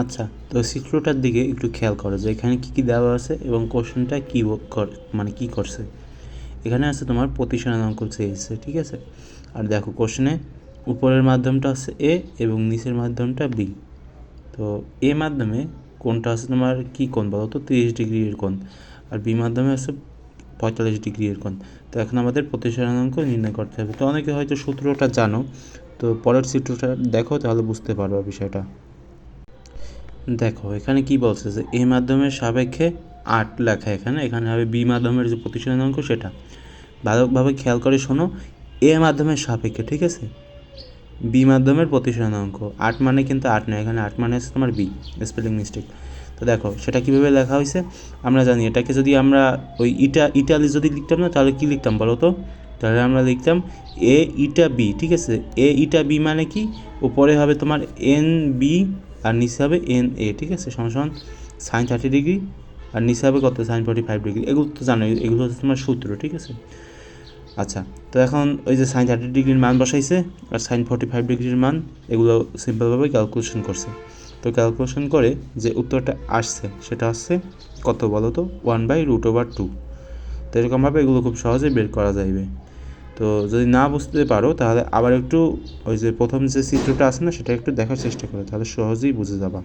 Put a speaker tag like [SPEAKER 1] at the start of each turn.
[SPEAKER 1] আচ্ছা তো চিত্রটার দিকে একটু খেয়াল করো যে এখানে কী কী দেওয়া আছে এবং কোশ্চেনটা কী মানে কী করছে। এখানে আছে তোমার প্রতিসরণাঙ্ক চেয়েছে ঠিক আছে? আর দেখো, কোশ্চেনে উপরের মাধ্যমটা আছে এ এবং নিচের মাধ্যমটা বি তো এ মাধ্যমে কোনটা আছে তোমার কী কোণ বলো তো? তিরিশ ডিগ্রির কোণ। আর বি মাধ্যমে আছে পঁয়তাল্লিশ ডিগ্রির কোণ। তো এখন আমাদের প্রতিসরণাঙ্ক নির্ণয় করতে হবে। তো অনেকে হয়তো সূত্রটা জানো, তো পরের চিত্রটা দেখো, তাহলে বুঝতে পারবা বিষয়টা। দেখো, এখানে কি বলছে যে, এ মাধ্যমের সাপেক্ষে আট লেখা এখানে। এখানে হবে বি মাধ্যমের যে প্রতিসরণাঙ্ক সেটা। ভালোভাবে খেয়াল করে শোনো, এ মাধ্যমের সাপেক্ষে, ঠিক আছে? বি মাধ্যমের প্রতিসরণাঙ্ক আট মানে কিন্তু আট নয়, এখানে আট মানে হচ্ছে তোমার বি স্পেলিং মিস্টেক তো দেখো, সেটা কীভাবে লেখা হয়েছে? আমরা জানি, এটাকে যদি আমরা ওই ইটা, ইটালি যদি লিখতাম না, তাহলে কী লিখতাম বলো তো? তাহলে আমরা লিখতাম এ ইটা বি, ঠিক আছে? এ ইটা বি মানে কি? উপরে হবে তোমার এন বি আর নিচে হবে এন এ ঠিক আছে? সমান সাইন থার্টি ডিগ্রি আর নিচে হবে কত? সাইন ফর্টি ফাইভ ডিগ্রি এগুলো তো জানো এগুলো হচ্ছে তোমার সূত্র, ঠিক আছে? আচ্ছা তো এখন ওই যে সাইন থার্টি ডিগ্রির মান বসাইছে, আর সাইন ফর্টি ফাইভ ডিগ্রির মান, এগুলো সিম্পলভাবে ক্যালকুলেশন করছে। তো ক্যালকুলেশন করে যে উত্তরটা আসছে, সেটা হচ্ছে কত বলো তো one by root over two তো এরকমভাবে এগুলো খুব সহজেই বের করা যাইবে। তো যদি না বুঝতে পারো, তাহলে আবার একটু ওই যে প্রথম যে চিত্রটা আছে না, সেটা একটু দেখার চেষ্টা করো, তাহলে সহজেই বুঝে যাবা।